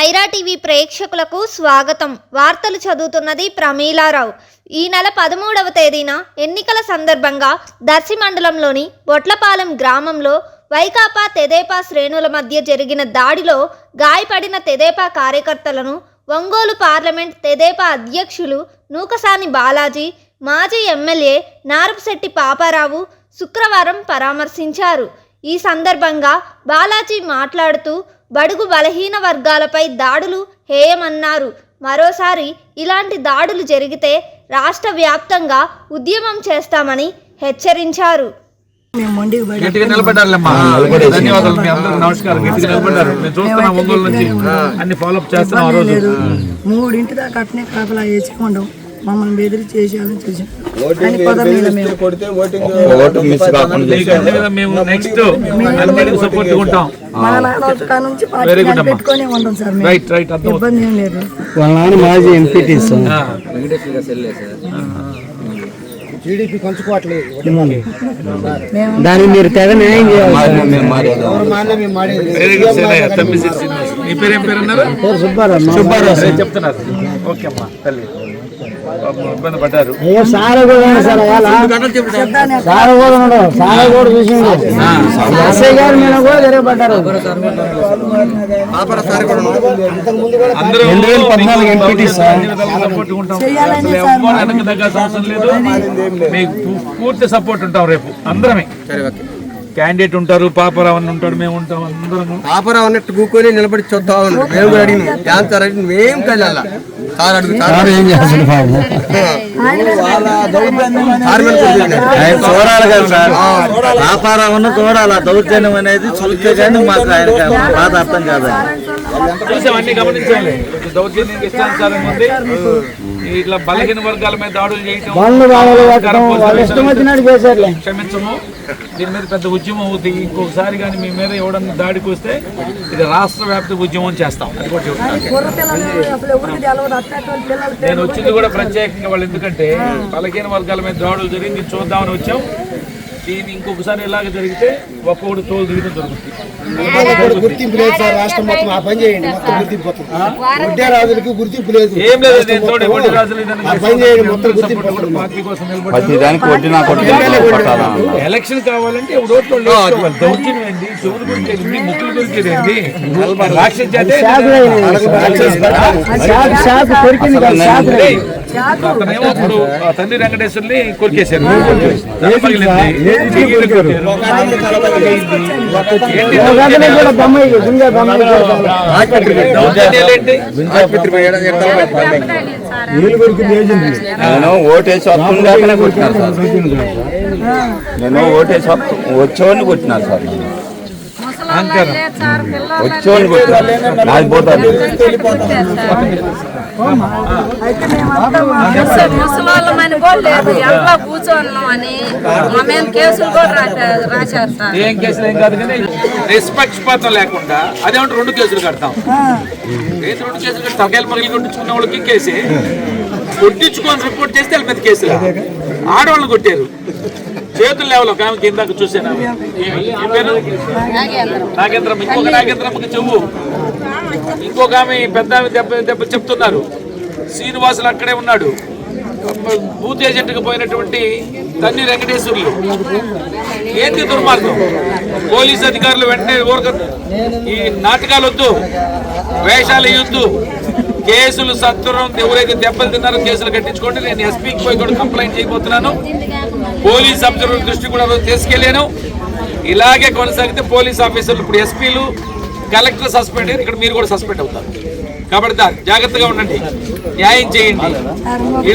Sye Raa TV ప్రేక్షకులకు స్వాగతం. వార్తలు చదువుతున్నది ప్రమీలారావు. ఈ నెల పదమూడవ తేదీన ఎన్నికల సందర్భంగా దర్శి మండలంలోని బొట్లపాలెం గ్రామంలో వైకాపా తెదేపా శ్రేణుల మధ్య జరిగిన దాడిలో గాయపడిన తెదేపా కార్యకర్తలను ఒంగోలు పార్లమెంట్ తెదేపా అధ్యక్షులు నూకసాని బాలాజీ మాజీ ఎమ్మెల్యే నారపశెట్టి పాపారావు శుక్రవారం పరామర్శించారు. ఈ సందర్భంగా బాలాజీ మాట్లాడుతూ బడుగు బలహీన వర్గాలపై దాడులు హేయమన్నారు. మరోసారి ఇలాంటి దాడులు జరిగితే రాష్ట్ర వ్యాప్తంగా ఉద్యమం చేస్తామని హెచ్చరించారు. మేము మొండికి పడి గట్టిగా నిలబడ్డారులేమ్మా. ధన్యవాదాలు మీ అందరికి నమస్కారం. గట్టిగా నిలబడ్డారు. మేము చూస్తున్నాం ఒంగోలు నుంచి. అన్ని ఫాలోఅప్ చేస్తున్నాం ఆ రోజు. లేదు మూడింటి దాకా అట్నే కాపలా మమ్మల్ని బెదిరి చేసేయాలని చూసాం. మేము. నెక్స్ట్ అన్నిటికి సపోర్ట్ ఉంటాం. మా నాన్న నుంచి పార్టీ దాన్ని. పెట్టుకొని ఉంటాం సార్ మేము. రైట్ రైట్ అర్థం ఇబ్బంది ఏం లేదు. వాళ్ళ నాన్న మాజీ ఎంపీటీ సార్ ఆ, మేము దానికి మీరు తెగ న్యాయం చేయాలి పేరు అన్నారు? సుబ్బారావు చెప్తున్నారు. ఓకే అమ్మా తల్లి. ఇబ్బంది పడ్డారు సార్ కూడా సార్ సార్ కూడా సార్ కూడా చూసిండు ఎస్ఐ గారు మీద కూడా తిరగబడ్డారు రెండు వేల పద్నాలుగు ఎంపీటీ సార్. సార్ లేదు మీకు పూర్తి సపోర్ట్ ఉంటాం రేపు అందరమే క్యాండిడేట్ ఉంటారు పాపరావు అని ఉంటాడు మేము ఉంటాం అందరం పాపరావు అన్నట్టు కూకొని నిలబడి ఉన్నాడు మేము కూడా అడిగినాం. క్యాన్సర్ అడిగి మేము కళ్ళ సార్ అడుగుతారు సార్ ఏం చేస్తాడు బాబు? సార్ మీద కొద్దిగా ఆయన చూడాలి కదా సార్. వ్యాపారం చూడాలి ఆ దౌర్జన్యం అనేది చూస్తే కానీ మాకు ఆయన బాధ అర్థం కాదండి గమనించాలి దౌర్జన్యం ఇష్టానుసారం ఉంది. ఇట్లా బలహీన వర్గాల మీద దాడులు చేయటం క్షమించము. దీని మీద పెద్ద ఉద్యమం అవుతుంది ఇంకొకసారి కానీ మీ మీద ఎవడన్నా దాడికి వస్తే ఇది రాష్ట్ర వ్యాప్త ఉద్యమం చేస్తాం. అది కూడా నేను వచ్చింది కూడా ప్రత్యేకంగా వాళ్ళు ఎందుకంటే బలహీన వర్గాల మీద దాడులు జరిగి దీన్ని చూద్దామని వచ్చాం. దీన్ని ఇంకొకసారి ఇలాగ జరిగితే ఒక్కొక్కటి తోలు దిగడం జరుగుతుంది. గుర్తింపు లేదు సార్ రాష్ట్రం మొత్తం ఆ పని చేయండి మొత్తం గుర్తింపు. వడ్డే రాజులకి గుర్తింపు లేదు. ఏం లేదు నేను తోడు ఎవరి రాజులు ఇదని ఆ పని చేయండి మొత్తం సపోర్ట్ గుర్తింపు. పార్టీ కోసం కొట్టాలా ఎలక్షన్ కావాలంటే ఓట్లు. దౌర్జన్యం. ఏంది చెవులు? ముక్కులు? రాక్షస జాతే అతనేమో ఇప్పుడు తండ్రి వెంకటేశ్వర్ని కొరికేశారు ఏంటి? నేను ఓటేసి వస్తుందాకనే సార్ నేను ఓటేసి వస్తు- వచ్చేవాడిని కొట్టినారు సార్ నన్ను. అహంకారం. ముసలాళ్ళమని కూడా లేదు. కూర్చోన్నాం అని మా మీద కేసులు కూడా రాశారు ఏం కేసులు ఏం కాదు కానీ నిష్పక్షపాతం లేకుండా అదేమంటే రెండు కేసులు కడతాం. రెండు కేసులు కడతాం? తలకాయలు మరుగులు కొట్టించుకున్న వాళ్ళకి కేసే. కొట్టించుకొని రిపోర్ట్ చేస్తే వాళ్ళ మీద కేసులు? ఆడవాళ్ళు కొట్టారు. లేవలో ఒక ఆమె కిందాక చూసాను పేరు? నాగేంద్రం. ఇంకొక నాగేంద్రమ్మకి చెవు ఇంకొక ఆమె పెద్ద ఆమె దెబ్బ దెబ్బ చెప్తున్నారు. శ్రీనివాసులు అక్కడే ఉన్నాడు. బూత్ ఏజెంట్కి పోయినటువంటి తన్ని వెంకటేశ్వర్లు. ఏంటి దుర్మార్గం? పోలీస్ అధికారులు వెంటనే ఊరక ఈ నాటకాలు వద్దు వేషాలు వేయొద్దు. కేసులు సత్వరం ఎవరైతే దెబ్బలు తిన్నారో కేసులు కట్టించుకోండి. నేను ఎస్పీకి పోయి కూడా కంప్లైంట్ చేయబోతున్నాను. పోలీస్ అబ్జర్వర్ దృష్టి కూడా రోజు తీసుకెళ్ళాను. ఇలాగే కొనసాగితే పోలీస్ ఆఫీసర్లు ఇప్పుడు ఎస్పీలు కలెక్టర్ సస్పెండ్ అయ్యారు. ఇక్కడ మీరు కూడా సస్పెండ్ అవుతారు. కాబట్టి జాగ్రత్తగా ఉండండి. న్యాయం చేయండి.